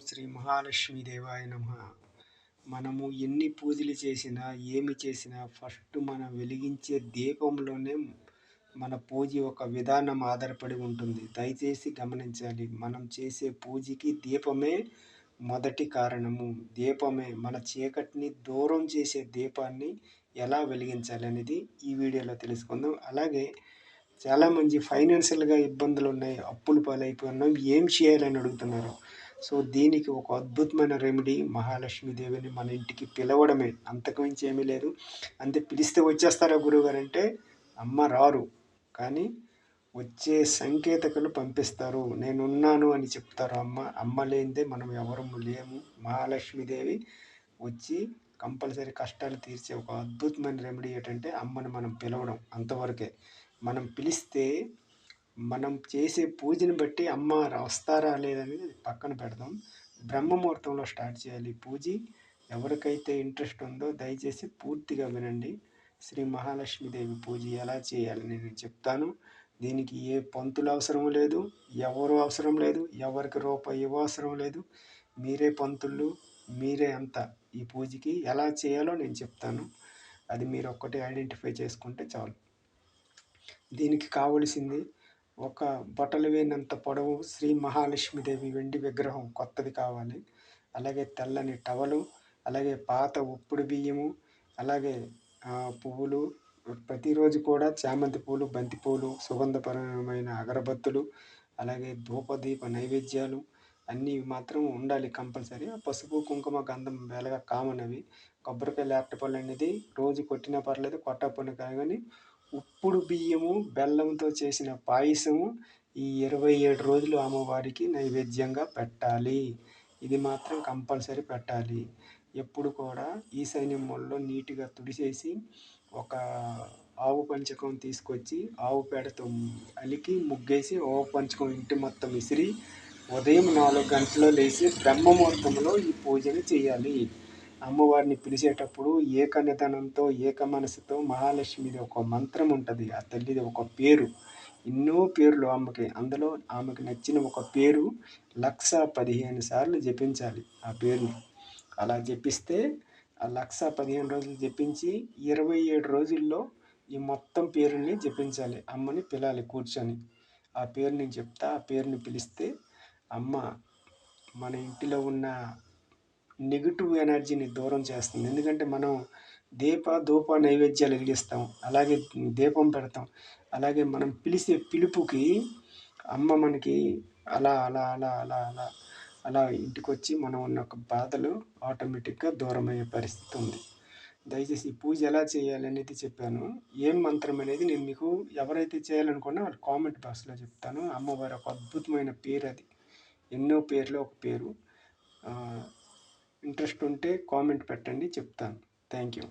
శ్రీ మహాలక్ష్మి దేవాయ నమ. మనము ఎన్ని పూజలు చేసినా ఏమి చేసినా ఫస్ట్ మనం వెలిగించే దీపంలోనే మన పూజ ఒక విధానం ఆధారపడి ఉంటుంది. దయచేసి గమనించాలి మనం చేసే పూజకి దీపమే మొదటి కారణము. దీపమే మన చీకటిని దూరం చేసే దీపాన్ని ఎలా వెలిగించాలి అనేది ఈ వీడియోలో తెలుసుకుందాం. అలాగే చాలామంది ఫైనాన్షియల్గా ఇబ్బందులు ఉన్నాయి అప్పులు పాలైపోయినాం ఏం చేయాలని అడుగుతున్నారు? సో దీనికి ఒక అద్భుతమైన రెమెడీ మహాలక్ష్మీదేవిని మన ఇంటికి పిలవడమే. అంతకుమించి ఏమీ లేదు. అంతే పిలిస్తే వచ్చేస్తారా గురువుగారు అంటే అమ్మ రారు కానీ వచ్చే సంకేతకులు పంపిస్తారు. నేనున్నాను అని చెప్తారు అమ్మ. అమ్మ లేనిదే మనం ఎవరు లేము. మహాలక్ష్మీదేవి వచ్చి కంపల్సరీ కష్టాలు తీర్చే ఒక అద్భుతమైన రెమెడీ ఏంటంటే అమ్మని మనం పిలవడం అంతవరకే. మనం పిలిస్తే మనం చేసే పూజని బట్టి అమ్మ వస్తారా లేదని పక్కన పెడదాం. బ్రహ్మముహూర్తంలో స్టార్ట్ చేయాలి పూజ. ఎవరికైతే ఇంట్రెస్ట్ ఉందో దయచేసి పూర్తిగా వినండి. శ్రీ మహాలక్ష్మీదేవి పూజ ఎలా చేయాలని నేను చెప్తాను. దీనికి ఏ పంతులు అవసరం లేదు ఎవరు అవసరం లేదు ఎవరికి రూపాయి ఇవ్వ అవసరం లేదు. మీరే పంతులు మీరే అంత ఈ పూజకి ఎలా చేయాలో నేను చెప్తాను. అది మీరు ఒక్కటి ఐడెంటిఫై చేసుకుంటే చాలు. దీనికి కావలసింది ఒక బట్టలు వేయనంత పొడవు శ్రీ మహాలక్ష్మీదేవి వెండి విగ్రహం కొత్తది కావాలి. అలాగే తెల్లని టవలు అలాగే పాత ఉప్పుడు బియ్యము అలాగే పువ్వులు ప్రతిరోజు కూడా చామంతి పూలు బంతి పూలు సుగంధపరమైన అగరబత్తులు అలాగే ధూపదీప నైవేద్యాలు అన్నీ మాత్రం ఉండాలి కంపల్సరీ. పసుపు కుంకుమ గంధం వేలగా కామన్ అవి. కొబ్బరికాయ లేటపళ్ళు అనేది రోజు కొట్టినా పర్లేదు కొట్టకపోయినా కానీ ఉప్పుడు బియ్యము బెల్లంతో చేసిన పాయసము ఈ ఇరవై ఏడు రోజులు అమ్మవారికి నైవేద్యంగా పెట్టాలి. ఇది మాత్రం కంపల్సరీ పెట్టాలి. ఎప్పుడు కూడా ఈ ఈశాన్యముల్లో నీట్గా తుడిచేసి ఒక ఆవు పంచకం తీసుకొచ్చి ఆవు పేడతో అలికి ముగ్గేసి ఆవు పంచకం ఇంటి మొత్తం విసిరి ఉదయం నాలుగు గంటల్లో లేచి బ్రహ్మముహూర్తంలో ఈ పూజను చేయాలి. అమ్మవారిని పిలిచేటప్పుడు ఏక నిధనంతో ఏక మనసుతో మహాలక్ష్మిది ఒక మంత్రం ఉంటుంది. ఆ తల్లిది ఒక పేరు. ఎన్నో పేర్లు అమ్మకి అందులో ఆమెకి నచ్చిన ఒక పేరు లక్ష పదిహేను సార్లు జపించాలి ఆ పేరుని. అలా జపిస్తే ఆ లక్ష పదిహేను రోజులు జపించి ఇరవై ఏడు రోజుల్లో ఈ మొత్తం పేరుని జపించాలి. అమ్మని పిలాలి కూర్చొని. ఆ పేరుని చెప్తా ఆ పేరుని పిలిస్తే అమ్మ మన ఇంటిలో ఉన్న నెగిటివ్ ఎనర్జీని దూరం చేస్తుంది. ఎందుకంటే మనం దీప ధూప నైవేద్యాలు వెలిగిస్తాం. అలాగే దీపం పెడతాం. అలాగే మనం పిలిచే పిలుపుకి అమ్మ మనకి అలా అలా అలా అలా అలా అలా ఇంటికి వచ్చి మనం ఉన్న ఒక బాధలు ఆటోమేటిక్గా దూరం అయ్యే పరిస్థితి ఉంది. దయచేసి పూజ ఎలా చేయాలి అనేది చెప్పాను. ఏం మంత్రం అనేది నేను మీకు ఎవరైతే చేయాలనుకున్నా వాళ్ళు కామెంట్ బాక్స్లో చెప్తాను. అమ్మవారి ఒక అద్భుతమైన పేరు అది. ఎన్నో పేర్లు ఒక పేరు. ఇంట్రెస్ట్ ఉంటే కామెంట్ పెట్టండి చెప్తాను. Thank you.